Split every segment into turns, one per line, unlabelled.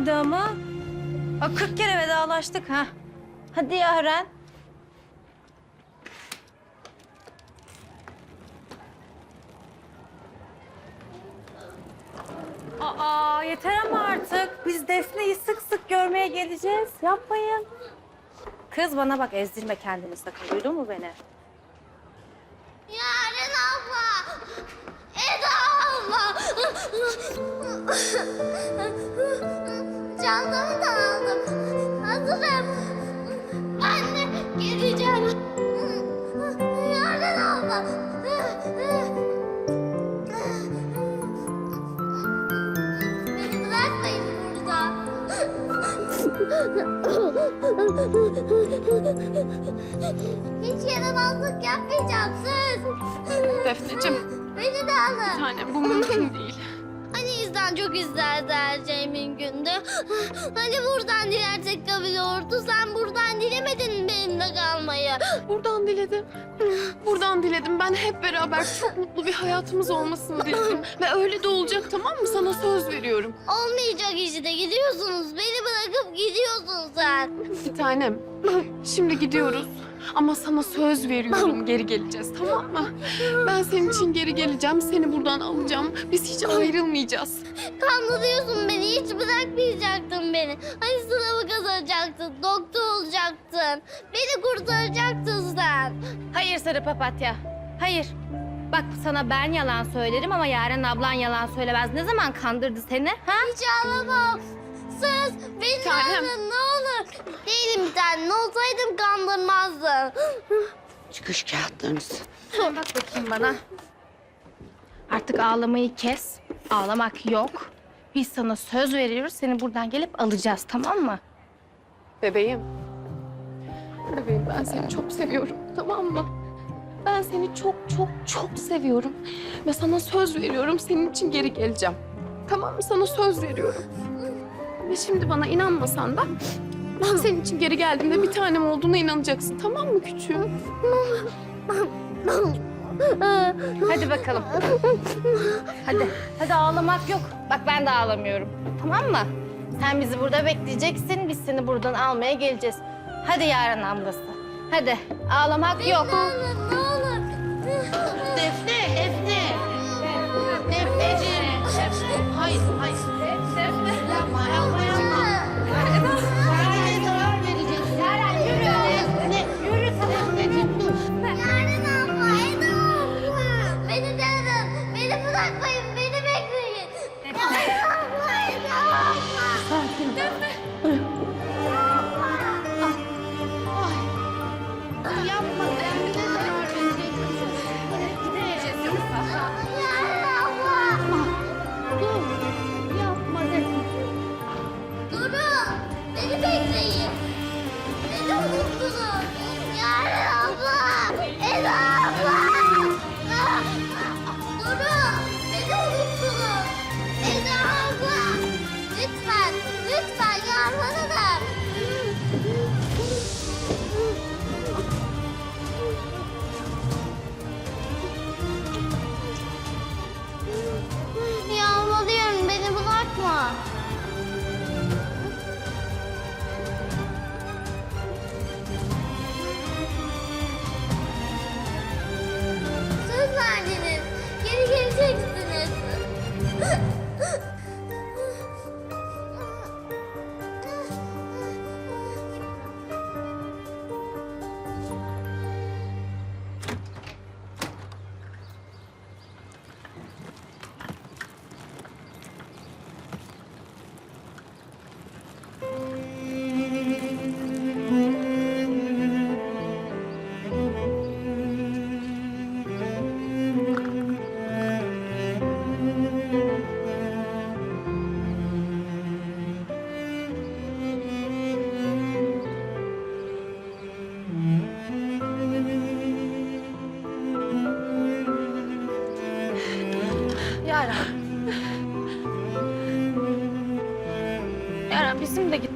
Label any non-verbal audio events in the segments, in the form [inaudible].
hadi ama. Bak 40 kere vedalaştık ha. Hadi Yaren. Aa yeter ama artık. Biz Defne'yi sık sık görmeye geleceğiz. Yapmayın. Kız bana bak ezdirme kendini sakın. Duydun mu beni?
Yaren abla. Eda abla. Ben de geleceğim. Yaren abla. Beni bırakmayın burada. Hiç yaramazlık yapmayacağım söz.
Defneciğim,
Beni de alın.
tanem bu mümkün değil.
Hani izden çok izlerdi Ercem'in günde. [gasps] Hani buradan dilersek kabul olurdu. Sen buradan dilemedin benimle kalmayı.
Buradan diledim. Buradan diledim. Ben hep beraber çok mutlu bir hayatımız olmasını diledim. Ve öyle de olacak tamam mı? Sana söz veriyorum.
Olmayacak işte gidiyorsunuz. Beni bırakıp gidiyorsun sen.
Bir tanem. Şimdi gidiyoruz. Ama sana söz veriyorum geri geleceğiz tamam mı? Ben senin için geri geleceğim. Seni buradan alacağım. Biz hiç ayrılmayacağız.
Kandırıyorsun beni. Hiç bırakmayacaktın beni. Hani sınavı kazanacaktın. Doktor olacaktın. Beni kurtaracaktın sen.
Hayır sarı papatya. Hayır. Bak sana ben yalan söylerim ama Yaren ablan yalan söylemez. Ne zaman kandırdı seni? Ha?
Hiç ağlamam. Söz beni
Tanem.
alın ne olur. Değilim tane. Ne olsaydım kandırmazdım.
Çıkış kağıtlarınız.
Bak bakayım bana. Artık ağlamayı kes. Ağlamak yok. Biz sana söz veriyoruz. Seni buradan gelip alacağız tamam mı?
Bebeğim. Bebeğim ben seni çok seviyorum tamam mı? Ben seni çok çok çok seviyorum. Ve sana söz veriyorum senin için geri geleceğim. Tamam mı? Sana söz veriyorum. Ve şimdi bana inanmasan da ben senin için geri geldiğimde bir tanem olduğuna inanacaksın. Tamam mı küçüğüm?
Hadi bakalım. Hadi. Hadi ağlamak yok. Bak ben de ağlamıyorum. Tamam mı? Sen bizi burada bekleyeceksin. Biz seni buradan almaya geleceğiz. Hadi Yaren ablası. Hadi. Ağlamak yok.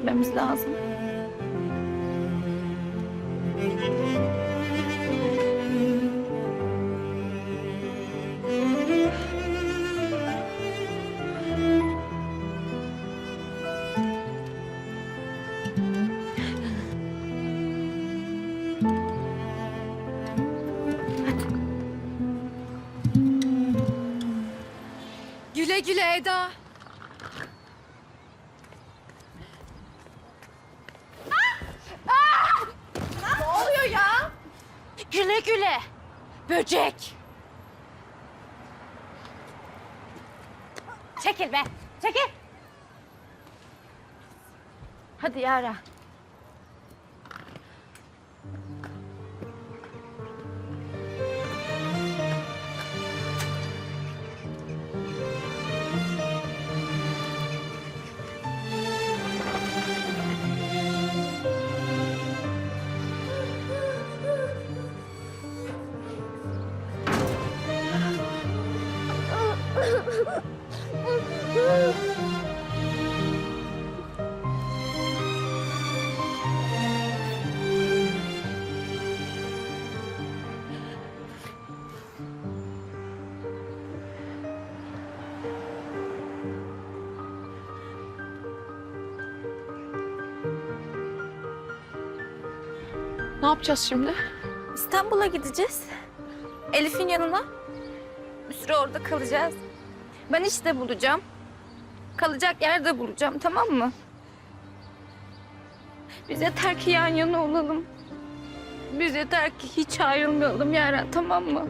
etmemiz lazım.
Güle güle Eda.
Güle güle. Böcek. Çekil be. Çekil. Hadi Yara.
Ne yapacağız şimdi?
İstanbul'a gideceğiz. Elif'in yanına. Bir süre orada kalacağız. Ben işte bulacağım. Kalacak yer de bulacağım tamam mı? Biz yeter ki yan yana olalım. Biz yeter ki hiç ayrılmayalım Yaren tamam mı?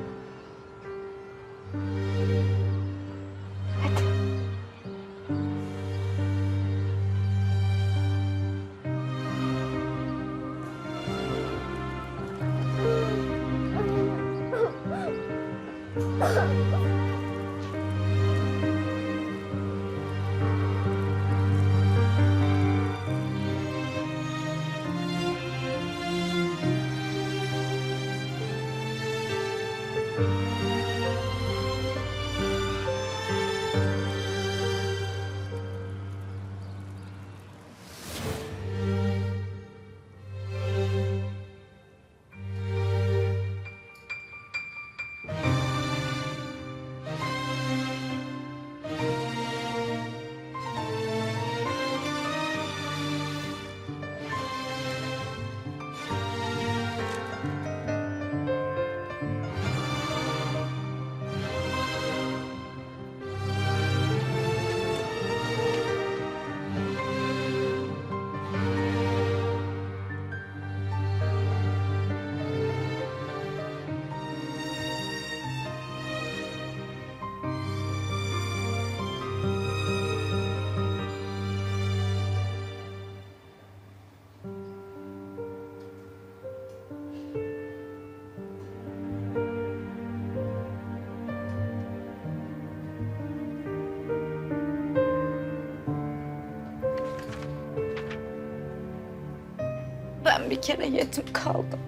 Bir kere yetim kaldım.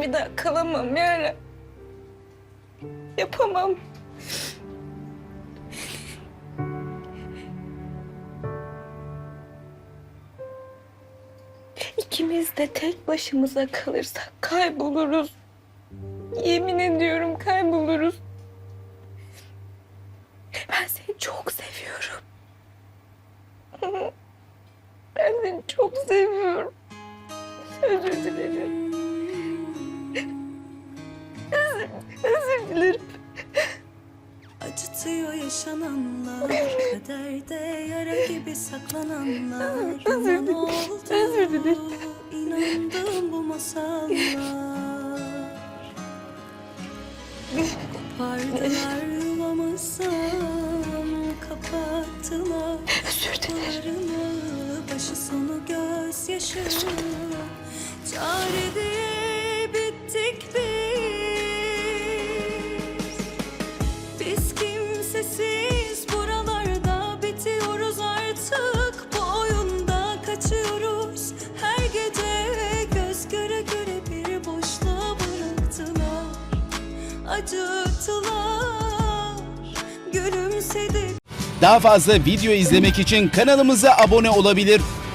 Bir daha kalamam Yaren. Yapamam. İkimiz de tek başımıza kalırsak kayboluruz. Yemin ediyorum kayboluruz. Ben seni çok seviyorum. Ben seni çok seviyorum. Özür dilerim. Özür, özür dilerim.
Acıtıyor yaşananlar Kaderde yara gibi saklananlar
Özür dilerim, özür dilerim.
İnandım bu masallar Kopardılar yuvamızdan Kapattılar
Özür dilerim.
Sonu gözyaşı. Çarede bittik biz. Biz kimsesiz buralarda bitiyoruz artık. Bu oyunda kaçıyoruz. Her gece Göz göre göre bir boşluğa bıraktılar. Acıttılar gülümsedik.
Daha fazla video izlemek için kanalımıza abone olabilir.